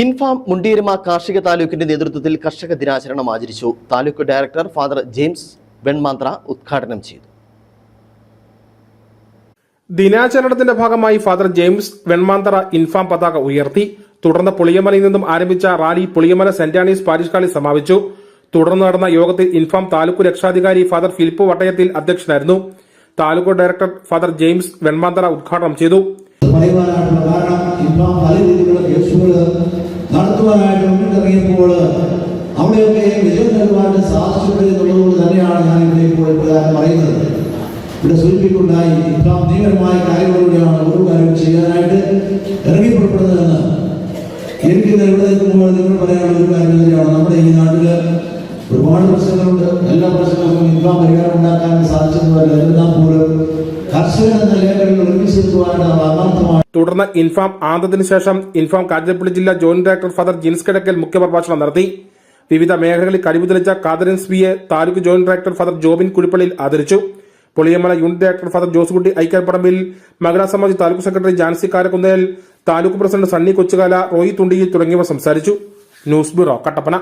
ഇൻഫാം മുണ്ടീരമ കാർഷിക താലൂക്കിന്റെ നേതൃത്വത്തിൽ കർഷക ദിനാചരണം ആചരിച്ചു. Taluk director father James Venmanthra ഉദ്ഘാടനം ചെയ്തു. ദിനാചരണത്തിന്റെ ഭാഗമായി ഫാദർ ജെയിംസ് വെൺമാന്തറ ഇൻഫാം പതാക ഉയർത്തി. തുടർന്ന് പുളിയമലയിൽ നിന്നും ആരംഭിച്ച rally Puliyamala saint Anne's parish ഹാളിൽ സമാപിച്ചു. തുടർന്ന് നടന്ന യോഗത്തിൽ ഇൻഫാം താലൂക്ക് രക്ഷാധികാരി ഫാദർ ഫിലിപ്പ് വട്ടയത്തിൽ അധ്യക്ഷനായിരുന്നു. Taluk director father James Venmantara ഉദ്ഘാടനം ചെയ്തു. നടത്തുവാനായിട്ട് മുന്നിട്ടിറങ്ങിയപ്പോൾ അവിടെയൊക്കെ വിജയം നൽകുവാനായിട്ട് സാധിച്ചിട്ടുണ്ട് എന്നുള്ളതുകൊണ്ട് തന്നെയാണ് ഞാൻ ഇവിടെ ഇപ്പോൾ പ്രകാരം പറയുന്നത്. ഇവിടെ സൂചിപ്പിക്കുണ്ടായി ഇപ്പം നിയമപരമായ കാര്യങ്ങളിലൂടെയാണ് ഓരോ കാര്യവും ചെയ്യാനായിട്ട് ഇറങ്ങിപ്പുറപ്പെടുന്നതെന്ന് എനിക്ക് ഇത് ഇവിടെ നിൽക്കുമ്പോൾ നിങ്ങൾ പറയാനുള്ള ഒരു കാര്യം തന്നെയാണ്. നമ്മുടെ ഈ നാട്ടിൽ ഒരുപാട് പ്രശ്നങ്ങളുണ്ട്. എല്ലാ പ്രശ്നങ്ങൾക്കും ഇപ്പം പരിഹാരം ഉണ്ടാക്കാൻ സാധിച്ചതുമല്ല എന്നാൽ പോലും തുടർന്ന് ഇൻഫാം ആന്തതിനു ശേഷം ഇൻഫാം കാഞ്ഞിരപ്പള്ളി ജില്ലാ joint director father Jins Kidakkal മുഖ്യപ്രഭാഷണം നടത്തി. വിവിധ മേഖലകളിൽ കഴിവ് തെളിച്ച Catherines B A taluk joint director father Jobin Kuzhippallil ആദരിച്ചു. Poliyamala unit director father Josukutty Aikyaparambil Mahila Samaj taluk secretary Jancy Karakkunnel taluk president Sunny Kochukala Roy Thundiyil തുടങ്ങിയവർ സംസാരിച്ചു. News bureau Kattappana.